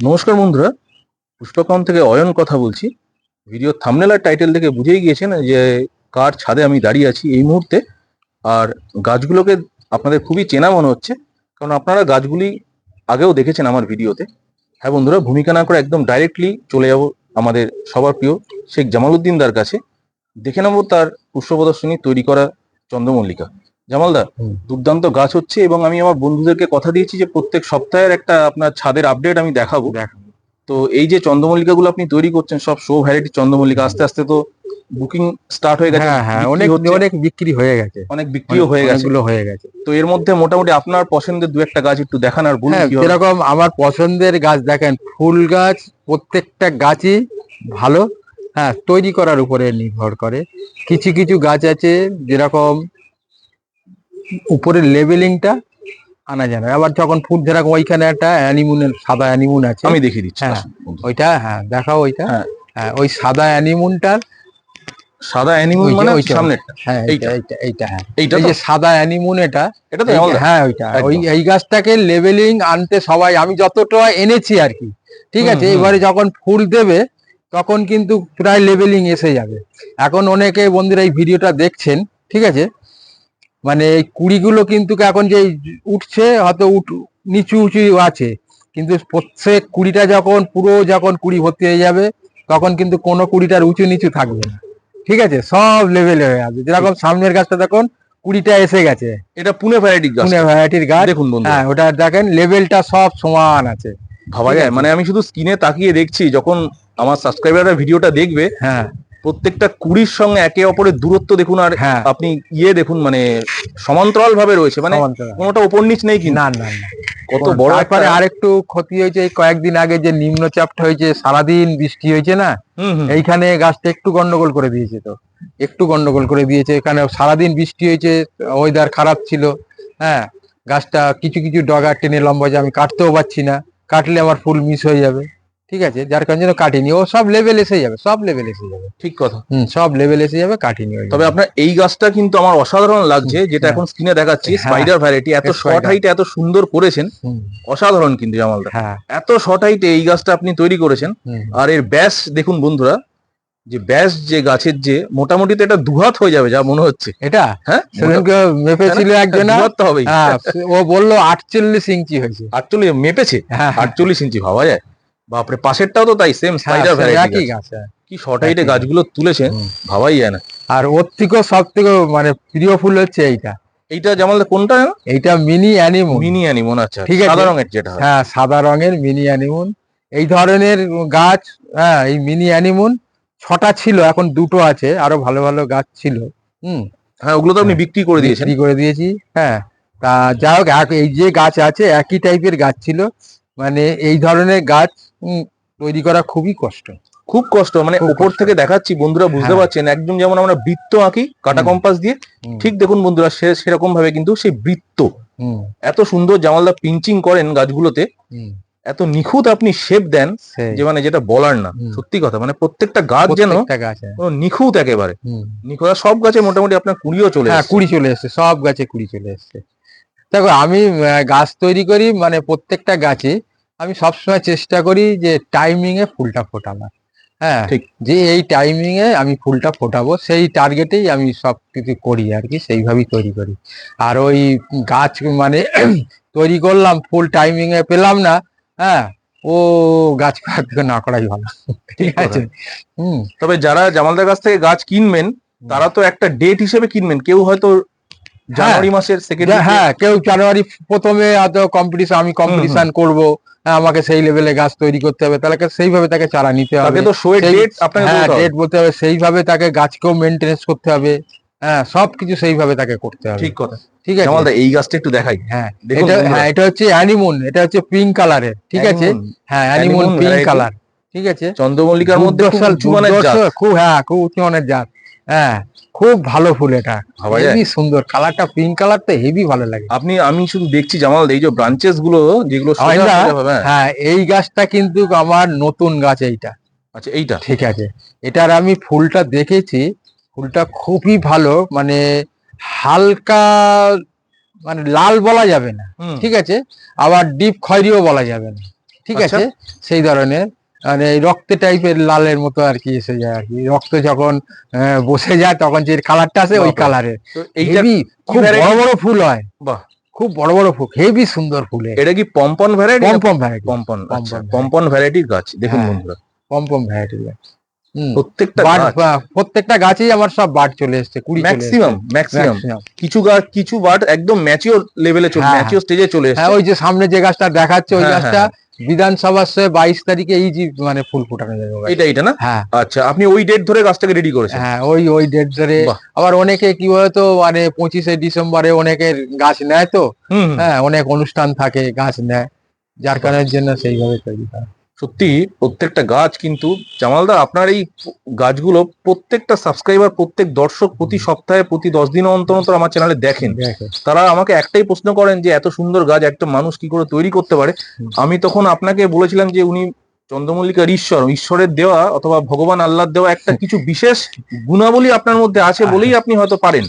নমস্কার বন্ধুরা পুষ্পকম থেকে অয়ন কথা বলছি। ভিডিও থামনেল আর টাইটেল থেকে বুঝেই গিয়েছেন যে কার ছাদে আমি দাঁড়িয়ে আছি এই মুহূর্তে। আর গাছগুলোকে আপনাদের খুবই চেনা মনে হচ্ছে, কারণ আপনারা গাছগুলি আগেও দেখেছেন আমার ভিডিওতে। হ্যাঁ বন্ধুরা, ভূমিকা না করে একদম ডাইরেক্টলি চলে যাব আমাদের সবার প্রিয় শেখ জামালউদ্দিন দার কাছে। দেখে নেব তার পুষ্প প্রদর্শনী তৈরি করা চন্দ্রমল্লিকা। জামালদা দুর্দান্ত গাছ হচ্ছে এবং আমি আমার বন্ধুদেরকে কথা দিয়েছি যে প্রত্যেক সপ্তাহের একটা আপনার ছাদের আপডেট আমি দেখাবো। তো এই যে চন্দ্রমল্লিকাগুলো আপনি তৈরি করছেন সব শো ভ্যারাইটি চন্দ্রমল্লিকা আস্তে আস্তে তো বুকিং স্টার্ট হয়ে গেছে হ্যাঁ হ্যাঁ অনেক অনেক বিক্রি হয়ে গেছে। অনেক বিক্রিও হয়ে গেছে। অনেকগুলো হয়ে গেছে। তো এর মধ্যে মোটামুটি আপনার পছন্দের দু একটা গাছ একটু দেখান আর বলুন হ্যাঁ। যেরকম আমার পছন্দের গাছ দেখেন ফুল গাছ প্রত্যেকটা গাছই ভালো। হ্যাঁ তৈরি করার উপরে নির্ভর করে। কিছু কিছু গাছ আছে যেরকম উপরের লেভেলিংটা আনা যায় না। আবার যখন ফুল যেরকম ওইখানে একটা অ্যানিমুনের সাদা অ্যানিমুন আছে। আমি দেখিয়ে দিচ্ছি হ্যাঁ। ওইটা হ্যাঁ দেখাও ওইটা। হ্যাঁ। হ্যাঁ ওই সাদা অ্যানিমুনটার সাদা অ্যানিমল ওই যে- মানে ওইটা। সামনেরটা। হ্যাঁ এইটা এইটা। হ্যাঁ। এইটা যে সাদা অ্যানিমুন এটা এটা তো হ্যাঁ ওইটা। ওই এই গাছটাকে লেভেলিং আনতে সবাই আমি যতটা এনেছি আর কি ঠিক আছে? এবারে যখন ফুল দেবে তখন কিন্তু প্রায় লেভেলিং এসে যাবে। এখন অনেকে বন্ধুরা এই ভিডিওটা দেখছেন ঠিক আছে? মানে এই কুড়িগুলো কিন্তু এখন যে উঠছে হয়তো উঠ নিচু উঁচু আছে। কিন্তু প্রত্যেক কুড়িটা যখন পুরো যখন কুড়ি ভর্তি হয়ে যাবে তখন কিন্তু কোনো কুড়িটার উঁচু নিচু থাকবে না। ঠিক আছে? সব লেভেল হয়ে যাবে যেরকম সামনের গাছটা দেখুন কুড়িটা এসে গেছে। এটা পুনে ভ্যারাইটির গাছ। পুনে ভ্যারাইটির গাছ। দেখুন বন্ধু হ্যাঁ ওটা দেখেন লেভেলটা সব সমান আছে। ভাবা যায়। মানে আমি শুধু স্ক্রিনে তাকিয়ে দেখছি যখন আমার সাবস্ক্রাইবাররা ভিডিওটা দেখবে হ্যাঁ। প্রত্যেকটা কুড়ির সঙ্গে একে অপরের দূরত্ব দেখুন আর হ্যাঁ। আপনি ইয়ে দেখুন মানে সমান্তরাল ভাবে রয়েছে মানে সমান্তরাল। কোনোটা উপর নিচ নেই কি না না না। কত বড় তারপরে একটা- আরেকটু ক্ষতি হয়েছে এই কয়েকদিন আগে যে নিম্নচাপটা হয়েছে সারাদিন বৃষ্টি হয়েছে না? হুম, হুম। এইখানে গাছটা একটু গন্ডগোল করে দিয়েছে তো। একটু গন্ডগোল করে দিয়েছে এখানে সারাদিন বৃষ্টি হয়েছে ওয়েদার খারাপ ছিল হ্যাঁ? গাছটা কিছু কিছু ডগা টেনে লম্বা যে আমি কাটতেও পারছি না কাটলে আমার ফুল মিস হয়ে যাবে। ঠিক আছে? যার কারণে জন্য কাটিনি। ও সব লেভেল এসে যাবে সব লেভেল এসে যাবে। ঠিক কথা। হুম সব লেভেল এসে যাবে কাটিনি তবে আপনার এই গাছটা কিন্তু আমার অসাধারণ লাগছে যেটা হ্যাঁ। এখন স্ক্রিনে দেখাচ্ছি হ্যাঁ। স্পাইডার ভ্যারাইটি এত। শর্ট হাইটে এত সুন্দর করেছেন অসাধারণ কিন্তু জামালদা। হ্যাঁ। এত শর্ট হাইটে এই গাছটা আপনি তৈরি করেছেন আর এর ব্যাস দেখুন বন্ধুরা যে ব্যাস যে গাছের যে মোটামুটি তো এটা দুহাত হয়ে যাবে যা মনে হচ্ছে। এটা? হ্যাঁ? সেদিনকে মেপেছিল একজন। দুহাত তো হবেই। হ্যাঁ ও বলল আটচল্লিশ ইঞ্চি হয়েছে। আটচল্লিশ মেপেছে? হ্যাঁ হ্যাঁ, আটচল্লিশ ইঞ্চি ভাবা যায়? বাপরে পাশেরটাও তো তাই সেম স্পাইডার ভ্যারাইটি গাছ। কি শর্ট হাইটে গাছগুলো তুলেছেন ভাবাই যায় না। আর ওর থেকেও সব থেকে মানে প্রিয় ফুল হচ্ছে এইটা। এইটা যেমন কোনটা এইটা মিনি অ্যানিমুন মিনি অ্যানিমন আচ্ছা ঠিক আছে। সাদা রঙের যেটা হ্যাঁ। সাদা রঙের মিনি অ্যানিমুন এই ধরনের গাছ হ্যাঁ এই মিনি অ্যানিমুন ছটা ছিল এখন দুটো আছে আরও ভালো ভালো গাছ ছিল। হুম হ্যাঁ ওগুলো তো আপনি হ্যাঁ। বিক্রি করে দিয়েছেন। বিক্রি করে দিয়েছি হ্যাঁ। তা যাই হোক এই যে গাছ আছে একই টাইপের গাছ ছিল। মানে এই ধরনের গাছ তৈরি করা খুবই কষ্ট। খুব কষ্ট মানে উপর থেকে দেখাচ্ছি বন্ধুরা বুঝতে হ্যাঁ। পারছেন একদম যেমন আমরা বৃত্ত আঁকি কাটা কম্পাস দিয়ে ঠিক দেখুন বন্ধুরা সে সেরকম ভাবে কিন্তু সেই বৃত্ত। এত সুন্দর জামালদা পিঞ্চিং করেন গাছগুলোতে এত নিখুঁত আপনি শেপ দেন যে মানে যেটা বলার না সত্যি কথা মানে প্রত্যেকটা গাছ যেন। নিখুঁত একেবারে। নিখুঁত সব গাছে মোটামুটি আপনার কুড়িও চলে হ্যাঁ কুড়ি চলে এসছে সব গাছে কুড়ি চলে এসছে। দেখো আমি গাছ তৈরি করি মানে প্রত্যেকটা গাছে আমি সবসময় চেষ্টা করি যে টাইমিং এ ফুলটা ফোটাবার হ্যাঁ ঠিক। যে এই টাইমিং এ আমি ফুলটা ফোটাবো সেই টার্গেটেই আমি সব কিছু করি আর কি সেইভাবেই তৈরি করি। আর ওই গাছ মানে তৈরি করলাম ফুল টাইমিং এ পেলাম না হ্যাঁ ও গাছ না করাই ভালো। ঠিক আছে? হুম। তবে যারা জামালদার কাছ থেকে গাছ কিনবেন তারা তো একটা ডেট হিসেবে কিনবেন। কেউ হয়তো জানুয়ারি মাসের সেকেন্ড হ্যাঁ কেউ জানুয়ারি প্রথমে হয়তো কম্পিটিশন আমি কম্পিটিশন করব আমাকে সেই লেভেলে গাছ তৈরি করতে হবে তাহলে সেইভাবে তাকে চারা নিতে হবে। তাকে তো শোয়ের ডেট আপনাকে হ্যাঁ ডেট বলতে হবে সেইভাবে তাকে গাছকেও মেনটেনেন্স করতে হবে হ্যাঁ সবকিছু সেইভাবে তাকে করতে হবে। ঠিক কথা। ঠিক আছে? জামালদা এই গাছটা একটু দেখাই। হ্যাঁ এটা হ্যাঁ এটা হচ্ছে অ্যানিমুন এটা হচ্ছে পিঙ্ক কালারের ঠিক আছে? হ্যাঁ অ্যানিমুন পিঙ্ক কালার ঠিক আছে? চন্দ্রমল্লিকার মধ্যে খুব হ্যাঁ খুব উঁচু মানের জাত। হ্যাঁ খুব ভালো ফুল এটা। হেভি সুন্দর। কালারটা পিঙ্ক কালার তো হেভি ভালো লাগে। আপনি আমি শুধু দেখছি জামাল এই যে ব্রাঞ্চেসগুলো যেগুলো হ্যাঁ। হ্যাঁ এই গাছটা কিন্তু আমার নতুন গাছ এইটা। আচ্ছা এইটা? ঠিক আছে। এটার আমি ফুলটা দেখেছি। ফুলটা খুবই ভালো মানে হালকা মানে লাল বলা যাবে না। ঠিক আছে? আবার ডিপ খয়েরিও বলা যাবে না। ঠিক আচ্ছা। আছে? সেই ধরনের। মানে এই রক্ত টাইপের লালের মতো আর কি এসে যায় আর কি। রক্ত যখন বসে যায় তখন যে কালারটা আসে ওই বাবা। কালারের হেভি খুব বড় বড় ফুল হয়। বাহ। খুব বড় বড় ফুল হেভি সুন্দর ফুলে। এটা কি pompon variety pom pom variety pompon আচ্ছা পম্পন পম্পন ভ্যারাইটির গাছ দেখুন হ্যাঁ। বন্ধুরা। পম পম ভ্যারাইটি হুম। প্রত্যেকটা গাছ। প্রত্যেকটা গাছেই আমার সব বাট চলে এসছে কুড়ি ম্যাক্সিমাম ম্যাক্সিমাম কিছু গাছ কিছু বাট একদম ম্যাচিওর লেভেলে চলে ম্যাচিওর স্টেজে চলে হ্যাঁ ওই যে সামনে যে গাছটা দেখাচ্ছে ওই হ্যাঁ, গাছটা বিধানসভার সে বাইশ তারিখে এই যে মানে ফুল ফুটানো যাবে এটা এটা না? হ্যাঁ। আচ্ছা আপনি ওই ডেট ধরে গাছটাকে রেডি করেছেন? হ্যাঁ ওই ওই ডেট ধরে। আবার অনেকে কি বলতো মানে পঁচিশে ডিসেম্বরে অনেকের গাছ নেয় তো। হ্যাঁ অনেক অনুষ্ঠান থাকে গাছ নেয়। যার কারণের জন্য সেইভাবে তৈরি করা। সত্যি প্রত্যেকটা গাছ কিন্তু জামালদা আপনার এই গাছগুলো প্রত্যেকটা সাবস্ক্রাইবার প্রত্যেক দর্শক প্রতি সপ্তাহে প্রতি দশ দিন অন্তর অন্তর আমার চ্যানেলে দেখেন। তারা আমাকে একটাই প্রশ্ন করেন যে এত সুন্দর গাছ একটা মানুষ কি করে তৈরি করতে পারে? আমি তখন আপনাকে বলেছিলাম যে উনি চন্দ্রমল্লিকার ঈশ্বর ঈশ্বরের দেওয়া অথবা ভগবান আল্লাহর দেওয়া একটা কিছু বিশেষ গুণাবলী আপনার মধ্যে আছে আছে। বলেই আপনি হয়তো পারেন।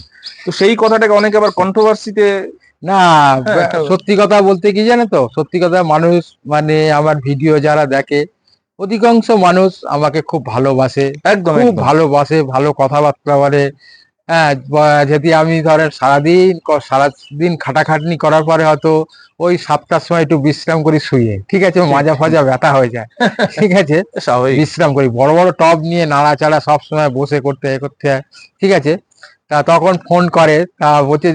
তো সেই কথাটাকে অনেকে আবার কন্ট্রোভার্সিতে না হ্যাঁ। সত্যি কথা বলতে কি জানে তো? সত্যি কথা মানুষ মানে আমার ভিডিও যারা দেখে অধিকাংশ মানুষ আমাকে খুব ভালোবাসে। একদম খুব ভালোবাসে ভালো কথাবার্তা বলে। হ্যাঁ যদি আমি ধরেন সারাদিন সারাদিন খাটাখাটনি করার পরে হয়তো ওই সাতটার সময় একটু বিশ্রাম করি শুয়ে। ঠিক আছে মাজা ফাজা ব্যথা হয়ে যায়। ঠিক আছে? বিশ্রাম করি। বড় বড় টব নিয়ে নাড়াচাড়া সব সময় বসে করতে করতে। হয় ঠিক আছে? তা তখন ফোন করে তা বলছে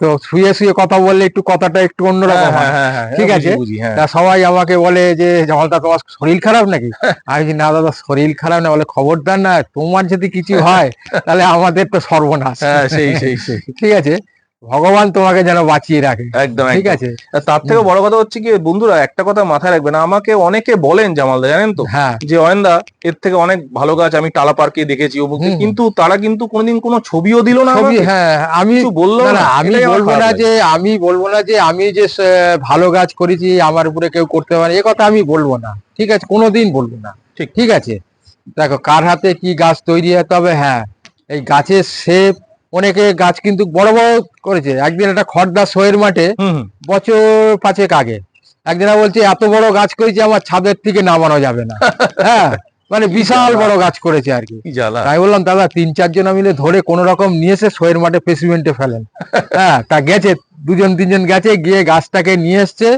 তো শুয়ে শুয়ে কথা বললে একটু কথাটা একটু অন্যরকম হ্যাঁ, হয়। হ্যাঁ, ঠিক আছে। তা সবাই আমাকে বলে যে জমালদা তোমার শরীর খারাপ নাকি? আমি না দাদা শরীর খারাপ না বলে খবরদার না তোমার যদি কিছু হয় তাহলে আমাদের তো সর্বনাশ। হ্যাঁ সেই সেই। ঠিক আছে? ভগবান তোমাকে যেন বাঁচিয়ে রাখে। একদম ঠিক আছে? তার থেকে বড় কথা হচ্ছে কি বন্ধুরা একটা কথা মাথায় রাখবেন আমাকে অনেকে বলেন জামালদা জানেন তো? হ্যাঁ। যে অয়েন্দা এর থেকে অনেক ভালো গাছ আমি টালা পার্কে দেখেছি অমুকে কিন্তু তারা কিন্তু কোনোদিন কোনো ছবিও দিল না ছবি হ্যাঁ আমি বলল না আমি বলব না যে আমি বলব না যে আমি যে ভালো গাছ করেছি আমার উপরে কেউ করতে পারে এ কথা আমি বলব না ঠিক আছে? কোনোদিন বলব না ঠিক। ঠিক আছে? দেখো কার হাতে কি গাছ তৈরি হয় তবে হ্যাঁ এই গাছের শেপ অনেকে গাছ কিন্তু বড় বড় করেছে। একদিন একটা খড়দা সোয়ের মাঠে। বছর পাঁচেক আগে। একদিনা বলছে এত বড় গাছ করেছে আমার ছাদের থেকে নামানো যাবে না। হ্যাঁ মানে বিশাল বড় গাছ করেছে আর কি। কি তাই বললাম দাদা তিন চারজন মিলে ধরে কোন রকম নিয়ে এসে শোয়ের মাঠে পেসিমেন্টে ফেলেন। হ্যাঁ তা গেছে দুজন তিনজন গেছে গিয়ে গাছটাকে নিয়ে এসছে।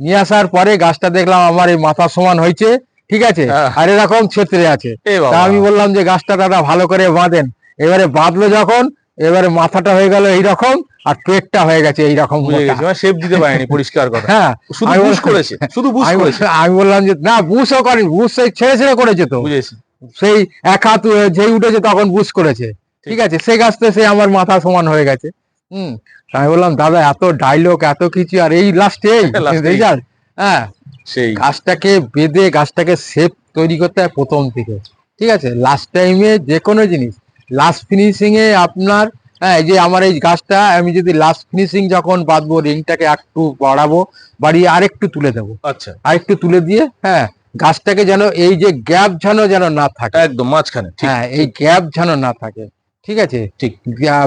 নিয়ে আসার পরে গাছটা দেখলাম আমার এই মাথা সমান হয়েছে ঠিক আছে? হ্যাঁ। আর এরকম ছেত্রে আছে। তা আমি বললাম যে গাছটা দাদা ভালো করে বাঁধেন। এবারে বাঁধলো যখন এবারে মাথাটা হয়ে গেল এইরকম আর পেটটা হয়ে গেছে এইরকম মোটা। গেছি শেপ দিতে পারেনি পরিষ্কার কথা। হ্যাঁ শুধু আমি বুশ বললাম- করেছে শুধু বুশ করেছে। আমি বললাম যে না বুসও করেন বুস সেই ছেড়ে ছেড়ে করেছে তো। বুঝেছি। সেই এক হাত যেই উঠেছে তখন বুস করেছে। ঠিক। আছে সেই গাছটা সে আমার মাথা সমান হয়ে গেছে। হুম। আমি বললাম দাদা এত ডায়লগ এত কিছু আর এই লাস্টে। রেজাল্ট হ্যাঁ। সেই। গাছটাকে বেঁধে গাছটাকে শেপ তৈরি করতে হয় প্রথম থেকে ঠিক আছে লাস্ট টাইমে যে কোনো জিনিস লাস্ট ফিনিশিং এ আপনার হ্যাঁ এই যে আমার এই গাছটা আমি যদি লাস্ট ফিনিশিং যখন বাঁধবো রিংটাকে একটু বাড়াবো বাড়িয়ে আরেকটু তুলে দেবো। আচ্ছা। আরেকটু তুলে দিয়ে হ্যাঁ গাছটাকে যেন এই যে গ্যাপ যেন যেন না থাকে। একদম মাঝখানে হ্যাঁ এই গ্যাপ যেন না থাকে ঠিক আছে? ঠিক।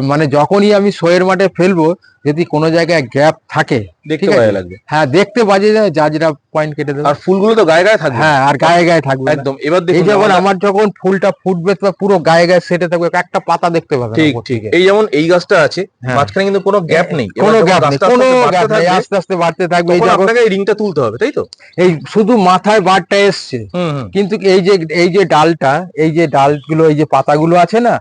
মানে যখনই আমি শোয়ের মাঠে ফেলব যদি কোনো জায়গায় গ্যাপ থাকে দেখতে লাগবে। হ্যাঁ দেখতে বাজে যায় যেটা পয়েন্ট কেটে দেবে। আর ফুলগুলো তো গায়ে গায়ে থাকবে। হ্যাঁ আর গায়ে গায়ে থাকবে একদম। এবার এই দেখুন যেমন আমার যখন ফুলটা ফুটবে তো পুরো গায়ে গায়ে সেটে থাকবে একটা পাতা দেখতে পাবে ঠিক ঠিক। এই যেমন এই গাছটা আছে হ্যাঁ। মাঝখানে কিন্তু কোনো গ্যাপ নেই। কোনো গ্যাপ নেই আস্তে কোনো আস্তে বাড়তে গ্যাপ নেই থাকবে, আস্তে আস্তে বাড়তে থাকবে এই যখন আপনাকে এই রিংটা তুলতে হবে তাই তো? এই শুধু মাথায় বারটা এসছে কিন্তু এই যে এই যে ডালটা এই যে ডালগুলো এই যে পাতাগুলো আছে না।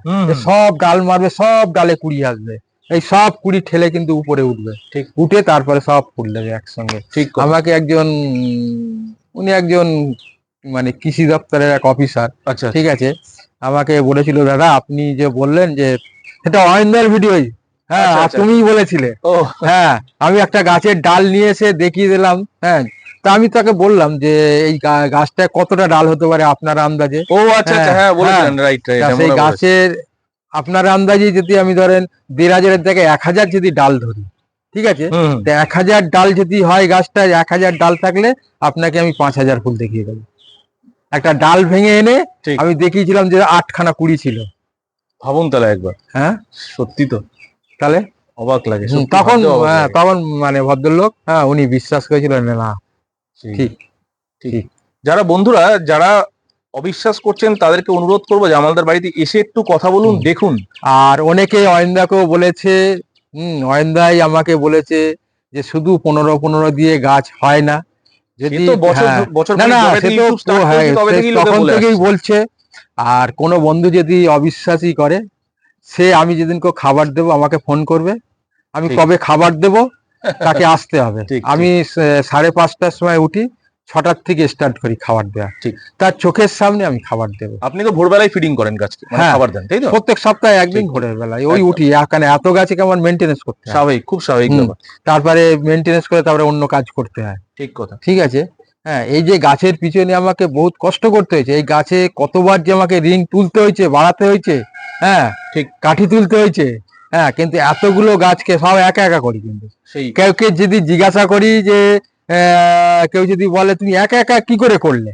সব ডাল মারবে সব ডালে কুড়ি আসবে। এই সব কুড়ি ঠেলে কিন্তু উপরে উঠবে। ঠিক। উঠে তারপরে সব ফুল দেবে একসঙ্গে। ঠিক আমাকে একজন উনি একজন মানে কৃষি দপ্তরের এক অফিসার। আচ্ছা। ঠিক আছে? আমাকে বলেছিল দাদা আপনি যে বললেন যে সেটা অয়েন্দার ভিডিওই হ্যাঁ আচ্ছা, আচ্ছা। তুমিই বলেছিলে। ও। হ্যাঁ আমি একটা গাছের ডাল নিয়ে এসে দেখিয়ে দিলাম। হ্যাঁ তা আমি তাকে বললাম যে এই গা- গাছটায় কতটা ডাল হতে পারে আপনার আন্দাজে? ও আচ্ছা আচ্ছা। হ্যাঁ, হ্যাঁ বলেছিলেন। রাইট রাইট সেই গাছের আপনার আন্দাজে যদি আমি ধরেন দেড় হাজারের জায়গায় এক হাজার যদি ডাল ধরি ঠিক আছে? এক হাজার ডাল যদি হয় গাছটা এক হাজার ডাল থাকলে আপনাকে আমি পাঁচ হাজার ফুল দেখিয়ে দেবো। একটা ডাল ভেঙে এনে ঠিক। আমি দেখিয়েছিলাম যে আটখানা কুড়ি ছিল। ভাবুন তাহলে একবার। হ্যাঁ? সত্যি তো। তাহলে? অবাক লাগে তখন হ্যাঁ, তখন মানে ভদ্রলোক হ্যাঁ উনি বিশ্বাস করেছিলেন না সেই। ঠিক। যারা বন্ধুরা যারা অবিশ্বাস করছেন তাদেরকে অনুরোধ করব জামালদার বাড়িতে এসে একটু কথা বলুন দেখুন। আর অনেকে অয়েন্দাকেও বলেছে হম অয়েন্দাই আমাকে বলেছে যে শুধু পনেরো পনেরো দিয়ে গাছ হয় না। যদি হ্যাঁ, হ্যাঁ, তখন থেকেই বলছে আর কোনো বন্ধু যদি অবিশ্বাসই করে সে আমি যেদিন কেউ খাবার দেবো আমাকে ফোন করবে। আমি কবে খাবার দেবো তাকে আসতে হবে। আমি সাড়ে পাঁচটার সময় উঠি ছটার থেকে স্টার্ট করি খাবার দেওয়া। ঠিক। তার চোখের সামনে আমি খাবার দেবো। আপনি তো ভোরবেলায় ফিডিং করেন গাছকে মানে হ্যাঁ। খাবার দেন তাই তো? প্রত্যেক সপ্তাহে একদিন। ভোরের বেলায়। ওই উঠি এখানে এত গাছে কেমন মেনটেনেন্স করতে হয়। স্বাভাবিক খুব স্বাভাবিক তারপরে মেনটেনেন্স করে তারপরে অন্য কাজ করতে হয়। ঠিক কথা। ঠিক আছে? হ্যাঁ এই যে গাছের পিছনে আমাকে বহুত কষ্ট করতে হয়েছে। এই গাছে কতবার যে আমাকে রিং তুলতে হয়েছে বাড়াতে হয়েছে হ্যাঁ ঠিক। কাঠি তুলতে হয়েছে হ্যাঁ কিন্তু এতগুলো গাছকে সব একা একা করি কিন্তু। সেই। কেউ কে যদি জিজ্ঞাসা করি যে আহ, কেউ যদি বলে তুমি একা একা কি করে করলে?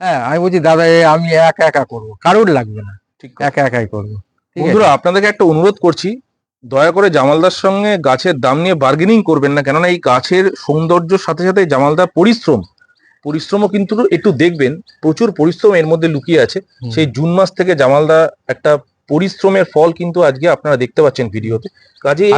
হ্যাঁ আমি বলছি দাদা আমি একা একা করব। কারোর লাগবে না। ঠিক একা একাই করব। বন্ধুরা আপনাদেরকে একটা অনুরোধ করছি দয়া করে জামালদার সঙ্গে গাছের দাম নিয়ে বার্গেনিং করবেন না কেননা এই গাছের সৌন্দর্যের সাথে সাথে জামালদার পরিশ্রম পরিশ্রমও কিন্তু একটু দেখবেন প্রচুর পরিশ্রম এর মধ্যে লুকিয়ে আছে। সেই জুন মাস থেকে জামালদা একটা পরিশ্রমের ফল কিন্তু আজকে আপনারা দেখতে পাচ্ছেন ভিডিওতে। কাজে এই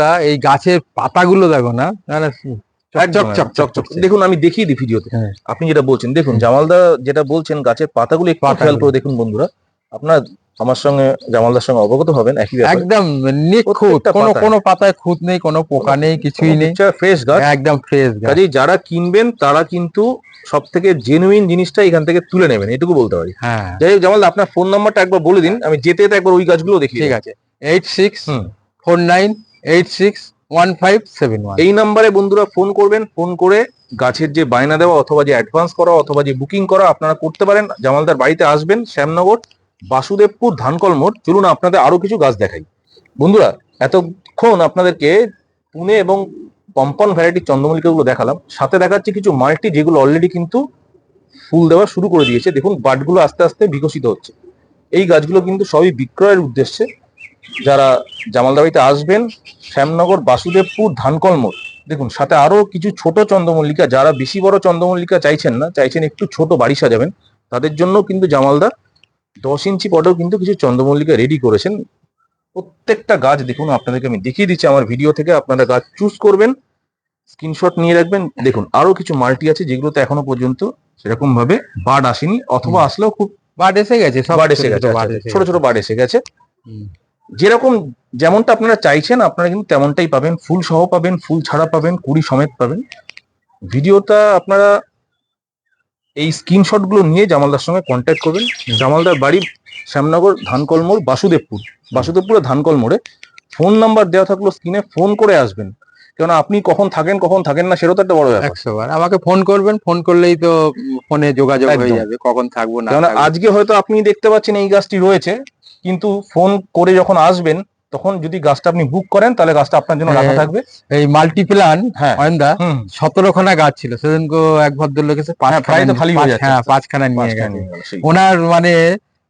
দা এই গাছের পাতাগুলো দেখো না না, না, একদম, চকচক চকচক চকচক দেখুন আমি দেখিয়ে দিই ভিডিওতে। হ্যাঁ। আপনি যেটা বলছেন দেখুন। জামালদা যেটা বলছেন গাছের পাতাগুলো একটু খেয়াল করে দেখুন বন্ধুরা। আপনার আমার সঙ্গে জামালদার সঙ্গে অবগত হবেন একই একদম নিখুঁত। কোনো পাতায়। কোনো পাতায় খুঁত নেই কোনো পোকা নেই কিছুই নেই। ফ্রেশ গাছ। একদম ফ্রেশ গাছ। কাজেই যারা কিনবেন তারা কিন্তু সব থেকে জেনুইন জিনিসটা এখান থেকে তুলে নেবেন এটুকু বলতে পারি। হ্যাঁ। যাই হোক জামাল আপনার ফোন নাম্বারটা একবার বলে দিন আমি যেতে যেতে একবার ওই গাছগুলো দেখি ঠিক আছে। Eight six. Four nine eight six one five seven এই নাম্বারে বন্ধুরা ফোন করবেন, ফোন করে গাছের যে বায়না দেওয়া অথবা যে অ্যাডভান্স করা অথবা যে বুকিং করা আপনারা করতে পারেন। জামালদার বাড়িতে আসবেন, শ্যামনগর, বাসুদেবপুর, ধানকল মোড়। চলুন আপনাদের আরও কিছু গাছ দেখাই। বন্ধুরা, এতক্ষণ আপনাদেরকে পুনে এবং কম্পাউন্ড ভ্যারাইটির চন্দ্রমল্লিকাগুলো দেখালাম। সাথে দেখাচ্ছে কিছু মাল্টি যেগুলো অলরেডি কিন্তু ফুল দেওয়া শুরু করে দিয়েছে। দেখুন বাডগুলো আস্তে আস্তে বিকশিত হচ্ছে। এই গাছগুলো কিন্তু সবই বিক্রয়ের উদ্দেশ্যে। যারা জামালদা বাড়িতে আসবেন শ্যামনগর বাসুদেবপুর ধানকল মোড় দেখুন সাথে আরও কিছু ছোট চন্দ্রমল্লিকা যারা বেশি বড় চন্দ্রমল্লিকা চাইছেন না চাইছেন একটু ছোট বাড়ি সাজাবেন তাদের জন্য কিন্তু জামালদা দশ ইঞ্চি পটেও কিন্তু কিছু চন্দ্রমল্লিকা রেডি করেছেন। প্রত্যেকটা গাছ দেখুন আপনাদেরকে আমি দেখিয়ে দিচ্ছি আমার ভিডিও থেকে আপনারা গাছ চুজ করবেন স্ক্রিনশট নিয়ে রাখবেন। দেখুন আরও কিছু মাল্টি আছে যেগুলোতে এখনও পর্যন্ত সেরকম ভাবে বার্ড আসেনি অথবা আসলেও খুব বার্ড এসে গেছে সব বার্ড ছোট এসে ছোট গেছে ছোট ছোট বার্ড এসে গেছে। যেরকম যেমনটা আপনারা চাইছেন, আপনারা কিন্তু তেমনটাই পাবেন। ফুল সহ পাবেন, ফুল ছাড়া পাবেন, কুড়ি সমেত পাবেন। ভিডিওটা আপনারা এই স্ক্রিনশটগুলো নিয়ে জামালদার সঙ্গে কন্ট্যাক্ট করবেন। জামালদার বাড়ি শ্যামনগর ধানকল মোড় বাসুদেবপুর। বাসুদেবপুরে ধানকল মোড়ে ফোন নাম্বার দেওয়া থাকল স্ক্রিনে ফোন করে আসবেন। কেননা আপনি কখন থাকেন কখন থাকেন না সেটাও তো একটা বড় ব্যাপার। একশো বার আমাকে ফোন করবেন ফোন করলেই তো ফোনে যোগাযোগ হয়ে যাবে কখন থাকব না কেননা আজকে হয়তো আপনি দেখতে পাচ্ছেন এই গাছটি রয়েছে কিন্তু ফোন করে যখন আসবেন তখন যদি গাছটা আপনি বুক করেন তাহলে গাছটা আপনার জন্য রাখা হ্যাঁ। থাকবে। এই মাল্টিপ্লান হ্যাঁ। অয়েন্দা সতেরো খানা গাছ ছিল সেদিনকে এক ভদ্রলোক এসে হ্যাঁ, প্রায় তো খালি হয়ে। হ্যাঁ পাঁচখানা নিয়ে গেছে। গেল, ওনার মানে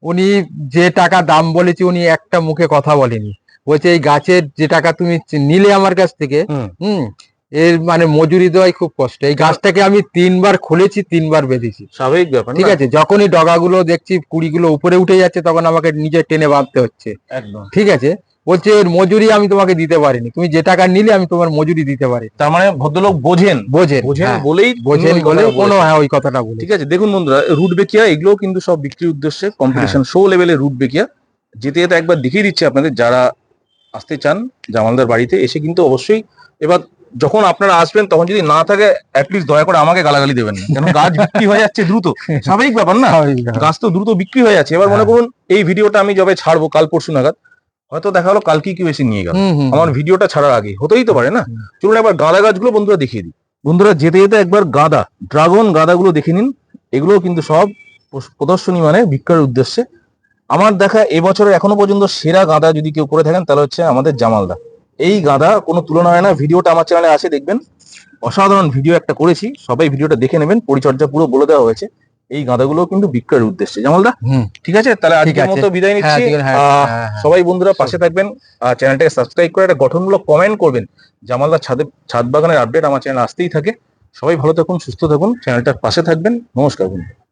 উনি যে টাকা দাম বলেছে উনি একটা মুখে কথা বলেনি। বলছে এই গাছের যে টাকা তুমি নিলে আমার কাছ থেকে হুম। এর মানে মজুরি দেওয়াই খুব কষ্ট। এই গাছটাকে আমি তিনবার খুলেছি তিনবার বেঁধেছি। স্বাভাবিক ব্যাপার ঠিক? আছে যখনই ডগাগুলো দেখছি কুড়িগুলো উপরে উঠে যাচ্ছে তখন আমাকে নিজে টেনে বাঁধতে হচ্ছে। একদম। ঠিক আছে? বলছে এর মজুরি আমি তোমাকে দিতে পারিনি। তুমি যে টাকা নিলে আমি তোমার মজুরি দিতে পারি। তার মানে ভদ্রলোক বোঝেন? বোঝেন বোঝেন হ্যাঁ, বলেই বোঝেন বলে কোনো হ্যাঁ ওই কথাটা বলে ঠিক আছে দেখুন বন্ধুরা রুট বেকিয়া এগুলো কিন্তু সব বিক্রির উদ্দেশ্যে কম্পিটিশন। শো লেভেলের রুট বেকিয়া। যেতে যেতে একবার দেখিয়ে দিচ্ছে আপনাদের যারা আসতে চান জামালদার বাড়িতে এসে কিন্তু অবশ্যই এবার যখন আপনারা আসবেন তখন যদি না থাকে অ্যাটলিস্ট দয়া করে আমাকে গালাগালি দেবেন না। কেন? গাছ বিক্রি হয়ে যাচ্ছে দ্রুত। স্বাভাবিক ব্যাপার না? গাছ তো দ্রুত বিক্রি হয়ে যাচ্ছে। এবার মনে হ্যাঁ। করুন এই ভিডিওটা আমি যবে ছাড়বো কাল পরশু নাগাদ হয়তো দেখা হলো কালকেই কেউ এসে নিয়ে গেল। আমার ভিডিওটা ছাড়ার আগে হতেই তো পারে না। চলুন একবার গাঁদা গাছগুলো বন্ধুরা দেখিয়ে দিই। বন্ধুরা যেতে যেতে একবার গাঁদা ড্রাগন গাঁদাগুলো দেখে নিন। এগুলো কিন্তু সব প্রদর্শনী মানে বিক্রয়ের উদ্দেশ্যে। আমার দেখা এবছরে এখনও পর্যন্ত সেরা গাঁদা যদি কেউ করে থাকেন তাহলে হচ্ছে আমাদের জামালদা। এই গাঁদা কোনো তুলনা হয় না ভিডিওটা আমার চ্যানেলে আছে দেখবেন। অসাধারণ ভিডিও একটা করেছি সবাই ভিডিওটা দেখে নেবেন পরিচর্যা পুরো বলে দেওয়া হয়েছে। এই গাঁদাগুলো কিন্তু বিক্রয়ের উদ্দেশ্যে। জামালদা। ঠিক আছে? তাহলে আজকের মতো বিদায় হ্যাঁ, নিচ্ছি। হ্যাঁ, হ্যাঁ। সবাই বন্ধুরা পাশে থাকবেন আর চ্যানেলটাকে সাবস্ক্রাইব করে একটা গঠনমূলক কমেন্ট করবেন। জামালদার ছাদে ছাদ বাগানের আপডেট আমার চ্যানেল আসতেই থাকে। সবাই ভালো থাকুন সুস্থ থাকুন চ্যানেলটার পাশে থাকবেন। নমস্কার বন্ধু